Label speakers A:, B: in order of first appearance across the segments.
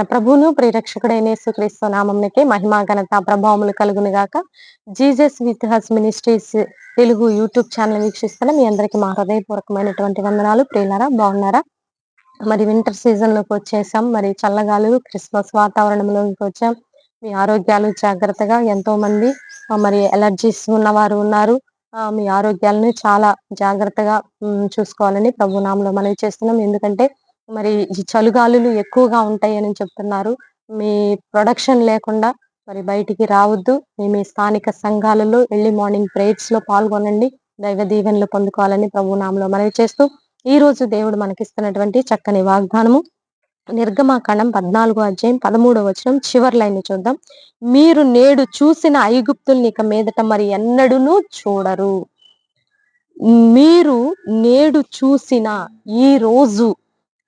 A: మన ప్రభువును ప్రిరక్షకుడైన యేసుక్రీస్తు నామంనికే మహిమా ఘనత ప్రభావములు కలుగును గాక Jesus with us ministries Telugu YouTube channel వీక్షిస్తున్న మీ అందరికి మా హృదయపూర్వకమైనటువంటి వందనాలు. ప్రియులారా బాగున్నారా? మరి వింటర్ సీజన్లోకి వచ్చేసాం. మరి చల్లగాలు క్రిస్మస్ వాతావరణంలోకి వచ్చాం. మీ ఆరోగ్యాలు జాగ్రత్తగా ఎంతో మంది మరి ఎలర్జీస్ ఉన్నవారు ఉన్నారు. మీ ఆరోగ్యాలను చాలా జాగ్రత్తగా చూసుకోవాలని ప్రభు నామంలో మనవి చేస్తున్నాం. ఎందుకంటే మరి ఈ చలుగాలులు ఎక్కువగా ఉంటాయని చెప్తున్నారు. మీ ప్రొడక్షన్ లేకుండా మరి బయటికి రావద్దు. మీ మీ స్థానిక సంఘాలలో ఎర్లీ మార్నింగ్ ప్రేయర్స్లో పాల్గొనండి. దైవ దీవెనలు పొందుకోవాలని ప్రభు నామలో మనవి చేస్తూ ఈ రోజు దేవుడు మనకిస్తున్నటువంటి చక్కని వాగ్దానము. నిర్గమాకాండం పద్నాలుగో అధ్యాయం పదమూడవ వచనం చివరి లైన్ చూద్దాం. మీరు నేడు చూసిన ఐగుప్తుల్ని ఇక మీదట మరి ఎన్నడూనూ చూడరు. మీరు నేడు చూసిన ఈ రోజు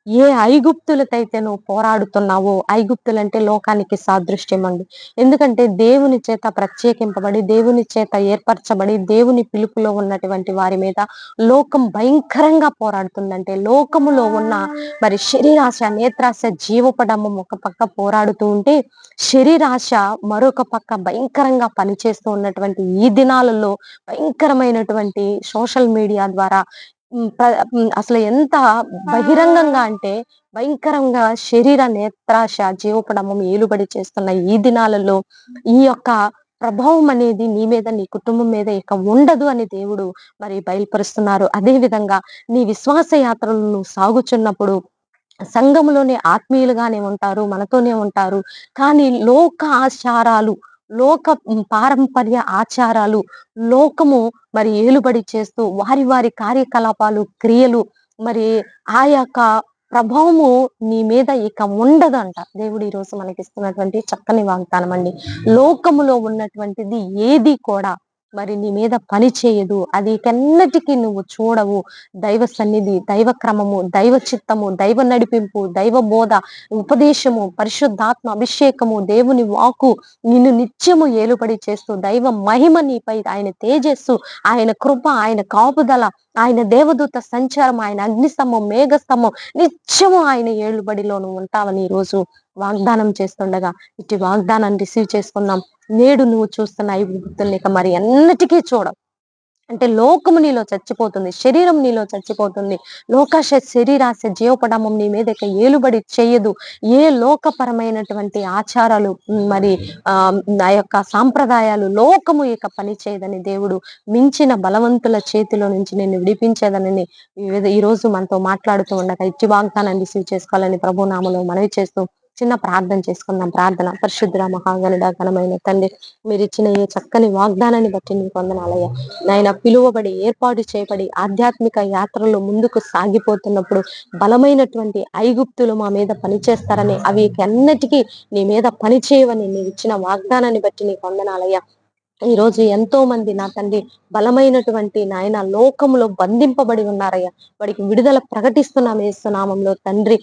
A: ఏ ఐగుప్తులతైతే నువ్వు పోరాడుతున్నావో ఐగుప్తులంటే లోకానికి సాదృశ్యం అండి ఎందుకంటే దేవుని చేత ప్రత్యేకింపబడి దేవుని చేత ఏర్పరచబడి దేవుని పిలుపులో ఉన్నటువంటి వారి మీద లోకం భయంకరంగా పోరాడుతుందంటే లోకములో ఉన్న మరి శరీరాశ నేత్రాశ జీవపడము ఒక పక్క పోరాడుతూ ఉంటే శరీరాశ మరొక పక్క భయంకరంగా పనిచేస్తూ ఉన్నటువంటి ఈ దినాలలో భయంకరమైనటువంటి సోషల్ మీడియా ద్వారా అసలు ఎంత బహిరంగంగా అంటే భయంకరంగా శరీర నేత్రాశ జీవపడమం ఏలుబడి చేస్తున్న ఈ దినాలలో ఈ యొక్క ప్రభావం అనేది నీ మీద నీ కుటుంబం మీద ఇక ఉండదు అని దేవుడు మరి బయలుపరుస్తున్నారు. అదే విధంగా నీ విశ్వాస యాత్రలు నువ్వు సాగుచున్నప్పుడు సంఘములోనే ఆత్మీయులుగానే ఉంటారు మనతోనే ఉంటారు. కానీ లోక ఆచారాలు లోక పారంపర్య ఆచారాలు లోకము మరి ఏలుబడి చేస్తూ వారి వారి కార్యకలాపాలు క్రియలు మరి ఆ యొక్క ప్రభావము నీ మీద ఇక ఉండదంట. దేవుడు ఈ రోజు మనకి ఇస్తున్నటువంటి చక్కని వాగ్దానం అండి లోకములో ఉన్నటువంటిది ఏది కూడా మరి నీ మీద పని చేయదు. అది కన్నటికి నువ్వు చూడవు. దైవ సన్నిధి దైవ క్రమము దైవ చిత్తము దైవ నడిపింపు దైవ బోధ ఉపదేశము పరిశుద్ధాత్మ అభిషేకము దేవుని వాకు నిన్ను నిత్యము ఏలుబడి చేస్తూ దైవ మహిమ నీపై ఆయన తేజస్సు ఆయన కృప ఆయన కాపుదల ఆయన దేవదూత సంచారం ఆయన అగ్నిస్తంభం మేఘస్తంభం నిత్యము ఆయన ఏలుబడిలో నువ్వు ఉంటావని ఈరోజు రోజు వాగ్దానం చేస్తుండగా ఇటు వాగ్దానాన్ని రిసీవ్ చేసుకుందాం నేడు నువ్వు చూస్తున్న ఐగుప్తుల్ని ఇక మరి ఎన్నటికీ చూడవు. అంటే లోకము నీలో చచ్చిపోతుంది శరీరం నీలో చచ్చిపోతుంది. లోకాశ శరీరాశ జీవపడమం నీ మీద ఇక ఏలుబడి చేయదు. ఏ లోకపరమైనటువంటి ఆచారాలు మరి ఆ నా యొక్క సాంప్రదాయాలు లోకము ఇక పని చేయదని దేవుడు మించిన బలవంతుల చేతిలో నుంచి నేను విడిపించేదనని ఈ ఈ రోజు మనతో మాట్లాడుతూ ఉండగా ఇచ్చి వాగ్దానాన్ని రిసీవ్ చేసుకోవాలని ప్రభు నామలో మనవి చేస్తూ చిన్న ప్రార్థన చేసుకుందాం. ప్రార్థన. పరిశుద్ధ మహాగణుడ ఘనమైన తండ్రి మీరు ఇచ్చిన ఈ చక్కని వాగ్దానాన్ని బట్టి నీకు వందనాలయ్యా. నాయన పిలువబడి ఏర్పాటు చేయబడి ఆధ్యాత్మిక యాత్రలో ముందుకు సాగిపోతున్నప్పుడు బలమైనటువంటి ఐగుప్తులు మా మీద పనిచేస్తారని అవి ఎన్నటికీ నీ మీద పని చేయవని నీవు ఇచ్చిన వాగ్దానాన్ని బట్టి నీకు వందనాలయ్యా. ఈ రోజు ఎంతో మంది నా తండ్రి బలమైనటువంటి నాయన లోకంలో బంధింపబడి ఉన్నారయ్యా. వాడికి విడుదల ప్రకటిస్తున్నాం ఏస్తున్నామంలో తండ్రి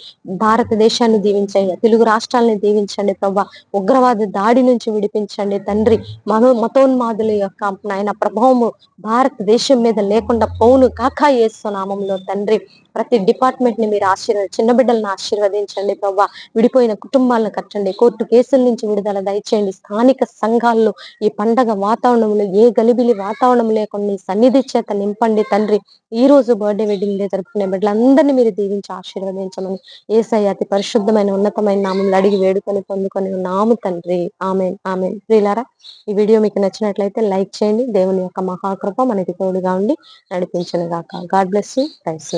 A: భారతదేశాన్ని దీవించండి తెలుగు రాష్ట్రాలని దీవించండి ప్రభా. ఉగ్రవాద దాడి నుంచి విడిపించండి తండ్రి. మనో మతోన్మాదుల యొక్క నాయన ప్రభావము భారతదేశం మీద లేకుండా పౌను కాక ఏస్తున్నామంలో తండ్రి. ప్రతి డిపార్ట్మెంట్ని మీరు ఆశీర్వ చిన్న బిడ్డలను ఆశీర్వదించండి ప్రభా. విడిపోయిన కుటుంబాలను కట్టండి. కోర్టు కేసుల నుంచి విడుదల దయచేయండి. స్థానిక సంఘాల్లో ఈ పండగ వాతావరణంలో ఏ గలిబిలి వాతావరణం లేకుండా సన్నిధి చేత నింపండి తండ్రి. ఈ రోజు బర్త్డే వెడ్డింగ్ డే జరుపుకునే బిడ్డలందరినీ మీరు దీవించి ఆశీర్వదించమని ఏసై అతి పరిశుద్ధమైన ఉన్నతమైన నామంలో అడిగి వేడుకొని పొందుకొని నాము తండ్రి. ఆమె ఆమె ప్రియులారా ఈ వీడియో మీకు నచ్చినట్లయితే లైక్ చేయండి. దేవుని యొక్క మహాకృప మనకి తోడుగా ఉండి నడిపించను గాక గాడ్ బ్లెస్ యూ. థ్యాంక్స్